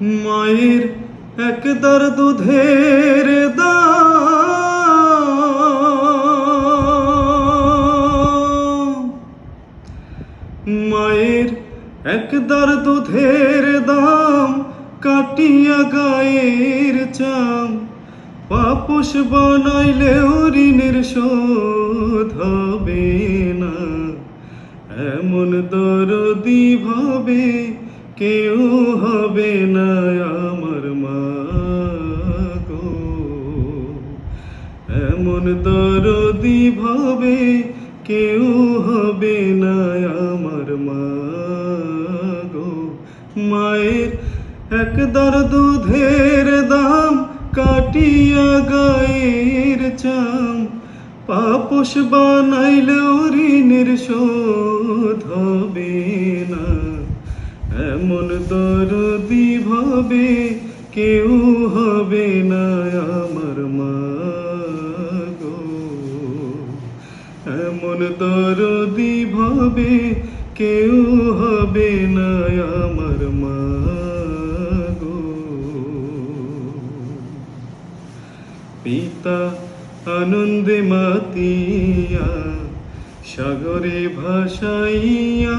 মায়ের একদার দুধের মায়ের একদার দুধের দাম কাটিয়া গায়ের চাম। পাপুষ বানাইলে ঋণের শোধ হবে না। এমন দরদি ভাবে কেউ হবে না আমার মা গো। এমন দরদি ভাবে কেউ হবে না আমার মা গো। মায়ের একদার দুধের দাম কাটিয়া গায়ের চাম। পাপস বানাইলে ঋণের শোধ হবে না। এমন দরদি ভাবে কেউ হবে না আমার মা গো। এমন দরদি ভাবে কেউ হবে না আমার মা গো। পিতা আনন্দে মাতিয়া সাগরে ভাসাইয়া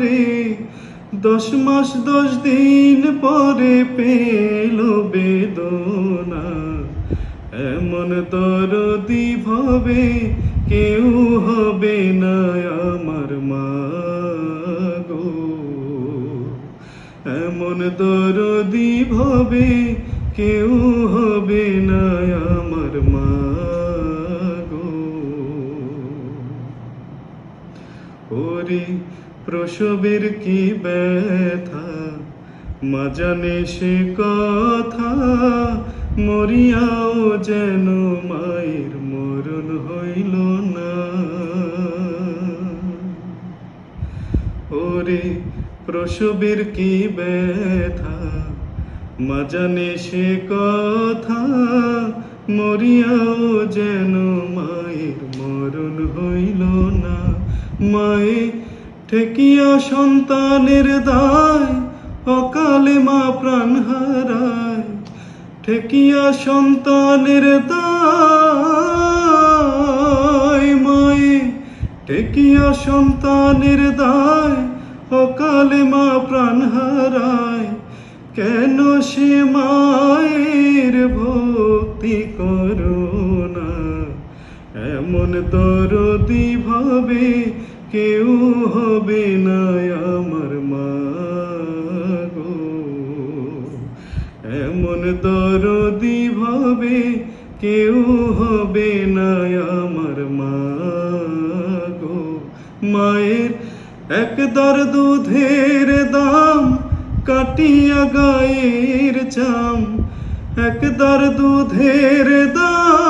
করে দশ মাস, দশ দিন পরে পেল বেদনা। এমন দরদি ভাবে কেউ হবে না আমার মা গো। এমন দরদি ভাবে কেউ হবে না আমার মা ওরে প্রসবের কি ব্যথা? মা জানে সে কথা। মরিয়াও যেন মায়ের মরণ হইল না। ওরে, প্রসবের কি ব্যথা? মা জানে সে কথা। মরিয়াও যেন মায়ের মায়ে, ঠেকিয়া সন্তানের দায়, অকালে মা প্রাণ হারায়। ঠেকিয়া সন্তানের দায়, মায়ে, ঠেকিয়া সন্তানের দায়, অকালে মা প্রাণ হারায়। কেন সে মায়ের ভক্তি করো না? এমন দরদি ভাবে কেউ হবে না আমার মা গো। এমন দরদি ভাবে কেউ হবে না আমার মা গো। মায়ের একদার দুধের দাম কাটিয়া গায়ের চাম। একদার দুধের দাম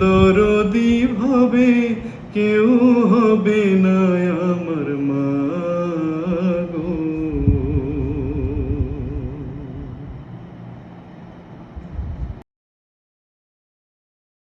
দরদি ভাবে কেউ হবে না।